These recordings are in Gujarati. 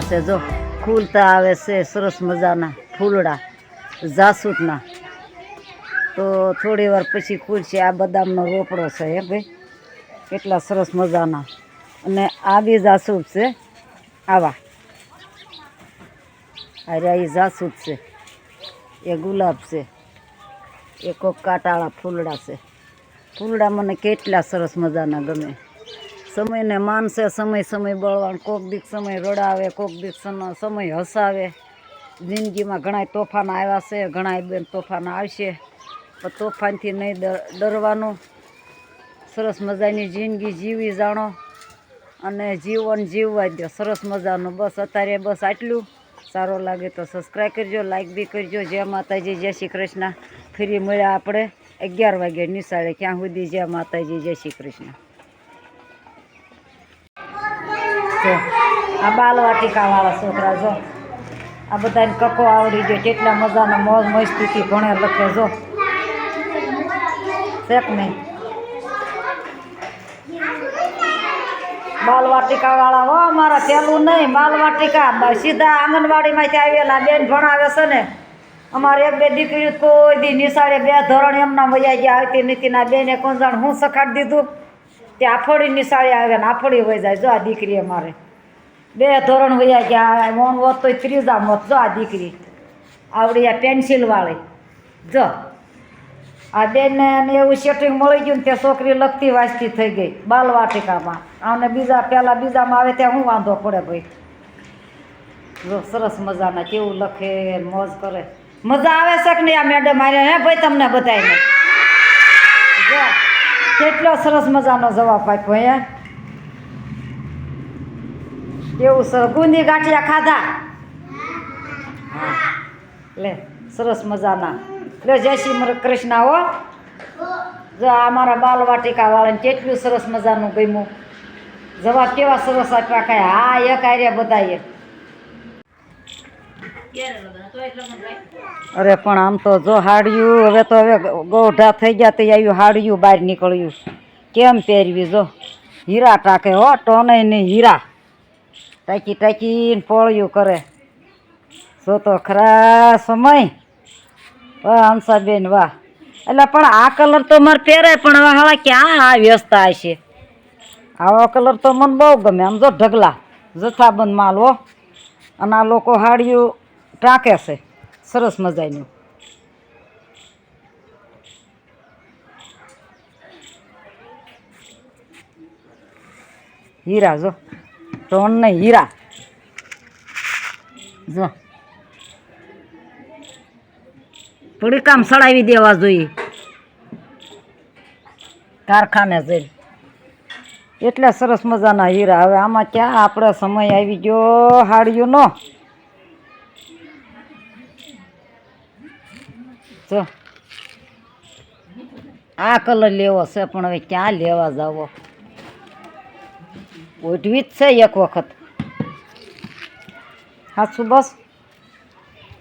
ફૂલ્યા છે જો. ખુલતા આવે છે, સરસ મજાના ફૂલડા, જાસૂદના. તો થોડી વાર પછી ખુલશે આ બદામનો રોપડો છે હે ભાઈ. કેટલા સરસ મજાના. અને આ બી જાસૂદ છે. આવા. અરે એ જાસૂદ છે. એ ગુલાબ છે. એ કોક કાંટાળા ફૂલડા છે. ફૂલડા મને કેટલા સરસ મજાના ગમે. સમયને માનશે, સમય સમય બળવાન, કોક દીક સમય રડાવે, કોક દીક સમ- સમય હસાવે. જિંદગીમાં ઘણા તોફાન આવ્યા છે ઘણા બેન તોફાન આવશે. પણ તોફાનથી નહીં ડરવાનું. સરસ મજાની જિંદગી જીવી જાણો અને જીવન જીવવા દો સરસ મજાનું. બસ અત્યારે બસ આટલું. સારો લાગે તો સબસ્ક્રાઈબ કરજો લાઈક બી કરજો. જય માતાજી, જય શ્રી કૃષ્ણ. ફરી મળ્યા આપણે અગિયાર વાગે નિશાળે. ક્યાં સુધી જય માતાજી, જય શ્રી કૃષ્ણ. જો આ બાલવાટિકા વાળા છોકરા જો. આ બધાને કકો આવડી ગયો. કેટલા મજાના મોજ મસ્તીથી ભણે લખે જો. શેક નહીં? બાલવાટિકા વાળા હો, અમારા પેલું નહીં, બાલવાટિકા. સીધા આંગણવાડીમાંથી આવેલા બેન ભણાવે છે ને. અમારે એક બે દીકરી કોઈ દી નિશાળે બે ધોરણ એમના મજા ગયા. આવતી નીતિના બેને કોણ જાણ હું સખાડી દીધું? તે આફડી નિશાળે આવે ને આફડી વહી જાય, જો આ દીકરી અમારે. બે ધોરણ વયા ગયા મોન હોત તો ત્રીજા મોત જો આ દીકરી. આવડી આ પેન્સિલવાળી જો. આ બેનને એવું સેટિંગ મળી ગયું ને તે છોકરી લખતી વાંચતી થઈ ગઈ બાલવાટિકામાં આને બીજા પહેલાં બીજામાં આવે ત્યાં શું વાંધો પડે ભાઈ. જો, સરસ મજાના કેવું લખે મોજ કરે. મજા આવે છે કે નહીં આ મેડમ મારે હે ભાઈ તમને બધાને કેટલો સરસ મજાનો જવાબ આપ્યો હે. કેવું સરસ ગુંદી ગાંઠિયા ખાધા? લે, સરસ મજાના. લે, જય શ્રી કૃષ્ણ હો. જો અમારા બાલવાટિકા વાળાને કેટલું સરસ મજાનું ગમ્યું. જવાબ કેવા સરસ આપ્યા કાંઈ હા, એક આર્યા બધાએ અરે પણ આમ તો જો હાડ્યું, હવે તો હવે ગોઢા થઈ ગયા તો આવ્યું હાડ્યું, બહાર નીકળ્યું. કેમ પહેરવી જો? હીરા ટાકે હો ટોને નહીં હીરા. ટાંકી ટાંકીને પોળ્યું કરે. જો તો ખરા સમય. વાહ, હંસાબેન, વાહ. એટલે પણ આ કલર તો મારે પહેરાય, પણ હવે હવે ક્યાં આ વ્યસ્તા હશે? આવો કલર તો મને બહુ ગમે. આમ જો ઢગલા, જથ્થાબંધ માલ, હો. અને આ લોકો હાડિયું ટાંકે છે. સરસ મજાનું. હીરા જો. ટોન નહીં હીરા. જો. થોડી કામ સડાવી દેવા જોઈએ. કારખાને જઈને એટલા સરસ મજાના હીરા. હવે આમાં ક્યાં આપણે સમય આવી ગયો? હાડ્યો નો. જો આ કલર લેવો છે પણ હવે ક્યાં લેવા જાવો? ઉઠવી જ છે એક વખત. સાચું બસ.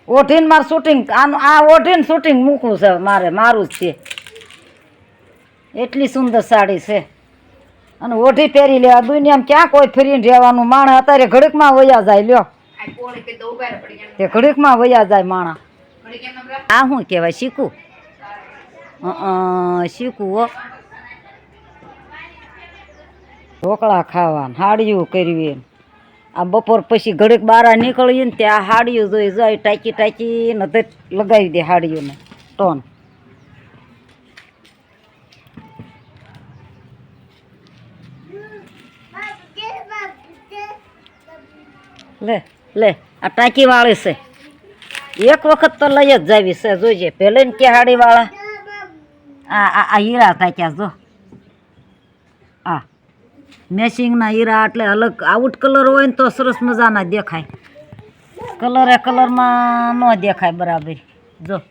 ઓઢીને મારું શૂટિંગ આનું આ ઓઢીને શૂટિંગ મૂકવું છે મારે મારું જ છે. એટલી સુંદર સાડી છે. અને ઓઢી પહેરી લેવા દુનિયામાં ક્યાં કોઈ ફરીને રહેવાનું? માણસ અત્યારે ઘડીકમાં વયા જાય લ્યો. તે ઘડીકમાં વયા જાય માણસ. આ શું કહેવાય શીખું શીખું હો. ઢોકળા ખાવા હાડિયું કરવી આ બપોર પછી ઘડીક બહાર નીકળીએ ને ત્યાં હાડિયું જોઈ જાય, ટાંકી ટાંકી ને તે લગાવી દે હાડિયુંને, ટોન. લે લે, આ ટાંકી વાળી છે. એક વખત તો લઈ જ જાવી છે જોઈજે પેલે ને કે હાડી વાળા આ આ આ હીરા તાક્યા જો. આ. મેચિંગના હીરા એટલે અલગ, આઉટ કલર હોય ને તો સરસ મજાના દેખાય. કલરે કલરમાં ન દેખાય બરાબર. જો.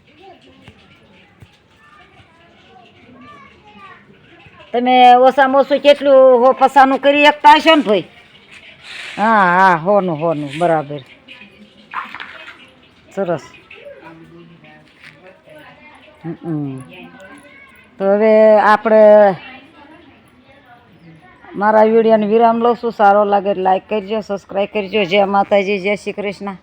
તમે ઓછામાં ઓછું કેટલું હો ફસાનું કરી શકતા હશો ને ભાઈ? હા હા, હોનું હોનું, બરાબર. સરસ. તો હવે આપણે મારા વિડીયોને વિરામ લઉં છું. સારો લાગે લાઈક કરજો સબસ્ક્રાઈબ કરજો. જય માતાજી, જય શ્રી કૃષ્ણ.